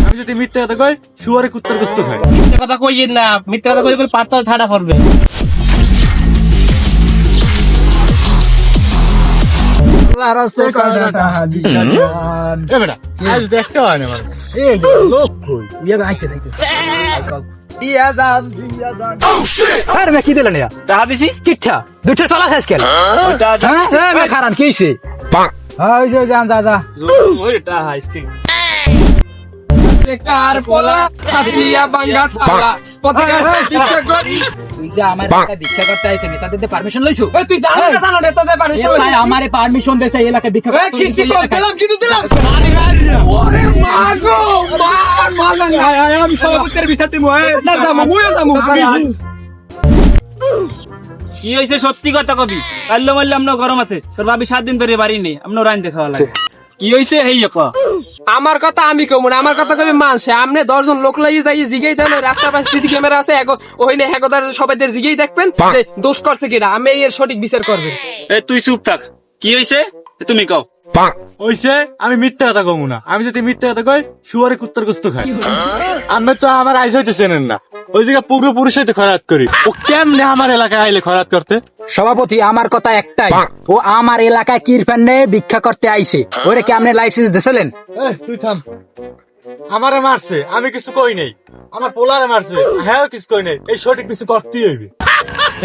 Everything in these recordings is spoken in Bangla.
আমি যদি মিথ্যা কথা কই শুয়ারে কুত্তার গোস্ত খায় মিথ্যে কথা কইয়েন না মিথ্যে কথা কইলে করে পাতাল ঠাডা পড়বে রাস্তায় কাটাটা হাদি এ বেটা আজ দেখতে হয় না লোক কই? ইয়া আইতে থাকতে ইয়া দান ইয়া দান আরে মে কি দিলেন ইয়া টাকা দিছি? কিচ্ছা দুটো চলা শেষ কেন? হ্যাঁ? খারান কিছে ওই যে যান যা যা ওই টাকা স্টিক কার পোলা কাটিয়া বাঙ্গা থালা। পতাকা ভিক্ষা করি। তুই যে আমার এলাকায় ভিক্ষা করতে আইছ নেতাদের পারমিশন লইছো? এই তুই জানো না জানো নেতাদের পারমিশন লইছো? আমারে পারমিশন দেছে এই ভিক্ষা করতে। কিস্তি কর দিলাম কি দিলাম মারি মারি ওরে মা গো মার মার আমি সভাপতির বিচার দিমু না দাম। মুই দাম কি হয়েছে সত্যি কথা কবি? কাল্লো মারলে আমরা গরম আছে। তোর ভাবি সাত দিন ধরে বাড়ি নেই আমরা রাইন দেখাওয়া লাগে। কি হয়েছে হেই ক। আমার কথা আমি কম না আমার কথা কবি মানছে। আমনে দশজন লোক লাগিয়ে যাই জিগেই দেন রাস্তার পাশে সিসি ক্যামেরা আছে ওইনে হেগোদার সবাইদের জিগেই দেখবেন যে দোষ করছে কিনা। আমি এর সঠিক বিচার করবে। এ তুই চুপ থাক। কি হইছে? তুমি কও। হইছে আমি মিথ্যা কথা কমু না। আমি যদি মিথ্যা কথা কই শুয়ারে কুত্তার গোস্ত খাই আমি তো আমার আইস হইতে চেনেন না। ওই জায়গা পূর্বপুরুষ হইতে খরাত করি। ও কেমনে আমার এলাকায় আইলে খরাত করতে? সভাপতি আমার কথা একটাই। ও আমার এলাকায় কিরফান নিয়ে ভিক্ষা করতে আইছে? ওরে কি আপনি লাইসেন্স দিছিলেন? এই, তুই থাম। আমারে মারছে আমি কিছু কই নাই। আমার পোলারে মারছে হ্যাঁ কিছু কই নাই। এই সঠিক কিছু করতেই হইবে।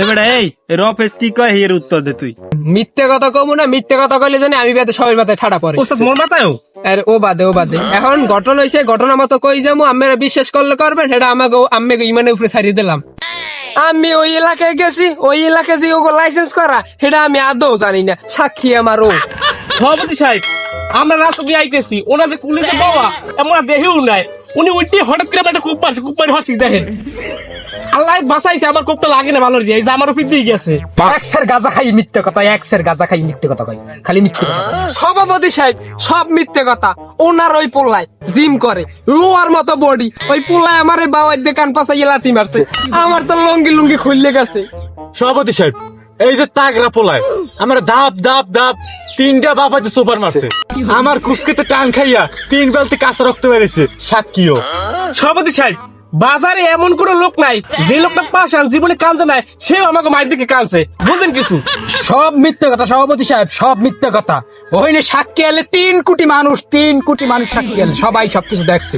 এবারে এই রফেস কি কয় এর উত্তর দে তুই? মিথ্যে কথা কম না মিথ্যে কথা কইলে জানি আমি বাদে সবাই বাদে ঠাড়া পড়ে। ওস্তাদ মোর মাথায়ও? আর ও বাদে ও বাদে। এখন ঘটনা হয়েছে ঘটনা মতো কই যাব? আমরা বিশ্বাস করলে করবেন, সেটা আমাকে আমি ইমানের উপরে ছাড়িয়ে দিলাম। আমি ওই এলাকায় গেছি, ওই এলাকায় যে ওগো লাইসেন্স করা, সেটা আমি আদৌ জানি না। সাক্ষী আমার ও। সভাপতি সাহেব, আমরা রাস্তা দিয়ে আইতেছি ওনা যে কুলে যে বাবা, এমন দেহেও নাই। উনি উঠে হঠাৎ করে আমার একটা কূপ মারছে, কূপ হচ্ছি দেখেন। আল্লাহ বাঁচাইছে আমার কূপটা লাগে না ভালো এই যে আমার উপর দিয়ে গেছে। একসের গাজা খাই মিথ্যে কথা একসের গাজা খাই মিথ্যে কথা কই খালি মিথ্যে কথা সভাপতি সাহেব সব মিথ্যে কথা। ওনার ওই পোলায় জিম করে লোয়ার মতো বডি। ওই পোলায় আমার বাবার দিয়ে কান পাশা লাথি মারছে। আমার তো লঙ্গি লুঙ্গি খুললে গেছে। সভাপতি সাহেব এই যে তাগরা পোলায় আমার দাপ দাপ দাপ তিনটা বাপাতে সুপার মারছে। আমার কুসকেতে টান খাইয়া তিন বেলতে কাঁচা রক্ত বেরিয়েছে। সাক্ষীও। সভাপতি সাহেব বাজারে এমন কোন লোক নাই যে লোকটা পাশান জীবনে কানছে নাই সেও আমাকে মায়ের দিকে কানছে বুঝেন কিছু? সব মিথ্যে কথা সভাপতি সাহেব সব মিথ্যে কথা। ওইনে সাক্ষী এলে তিন কোটি মানুষ তিন কোটি মানুষ সাক্ষী এলে সবাই সবকিছু দেখছে।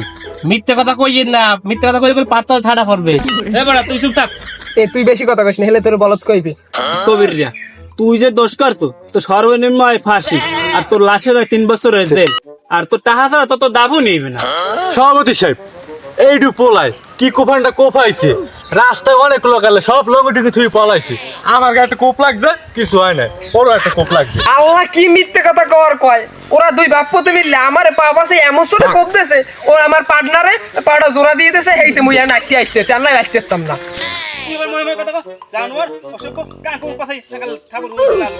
মিথ্যে কথা কইয়েন না? মিথ্যে কথা কইলে করে পাতাল ঠাডা পড়বে। এবার তুই চুপ থাক। এ তুই বেশি কথা কইস না হেলে তোর বলত কইবে। কবির রিয়া তুই যে দোষ করতো তো সর্বনিম্ন হয় ফাঁসি আর তোর লাশের হয় তিন বছর হয়ে জেল। আর তোর টাকা ছাড়া তো তোর দাবও নেবে না। সভাপতি সাহেব এইটু পোলায়, কি কোফানটা কোফাইছে? রাস্তায় অনেক লোক আলে সব লোক ওটিকে থুই পলাইছে। আমার গায়ে একটা কোপ লাগছে, কিছু হয় না বড় একটা কোপ লাগছে। আল্লাহ কি মিথ্যে কথা কর কয়? ওরা দুই বাপ পুতে মিললে আমার পা পাশে এমন সরে কোপ দেছে ও আমার পার্টনারে পাটা জোড়া দিয়ে দিয়েছে, এইতে মুই আমি আইতেছে, আর না নাচতে না। কথা জানোয়ার অসভ্য কান কোন।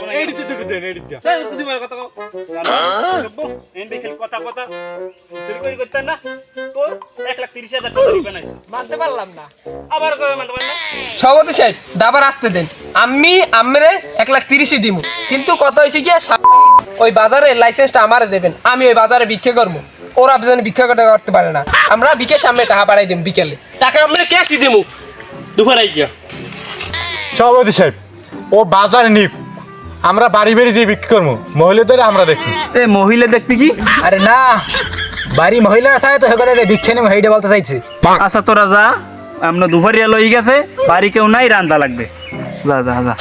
এই, তুই কথা অসভ্য এন দেখে কথা কথা। করে না। তোর এক লাখ তিরিশ হাজার টাকা দিবেন মানতে পারলাম না। আবার কবে মানতে পারেন সভাপতি সাহেব দাবার আসতে দেন। আমি আমরে এক লাখ তিরিশই দিমু। কিন্তু কত হয়েছে গিয়া সা- ওই বাজারে লাইসেন্সটা আমারে দেবেন। আমি ওই বাজারে ভিক্ষে করব ওরা যেন ভিক্ষা করতে করতে পারে না। আমরা বিকেশ সামনে টাকা পাঠাই দিম বিকেলে। টাকা আমরা ক্যাশ দিয়ে দেবো দুপুর আই গিয়া সভাপতি সাহেব ও বাজার নিপ আমরা বাড়ি বাড়ি যেয়ে বিক্রি করব। মহিলাদের আমরা দেখি। এ মহিলা দেখবি কি? আরে না বাড়ি মহিলা থাকে তো সেখানে ভিক্ষে নেমে হেইটা বলতে চাইছি। আচ্ছা তোরা যা। আমরা দুপুরিয়া লই গেছে বাড়ি কেউ নাই রান্দা লাগবে। যা যা যা।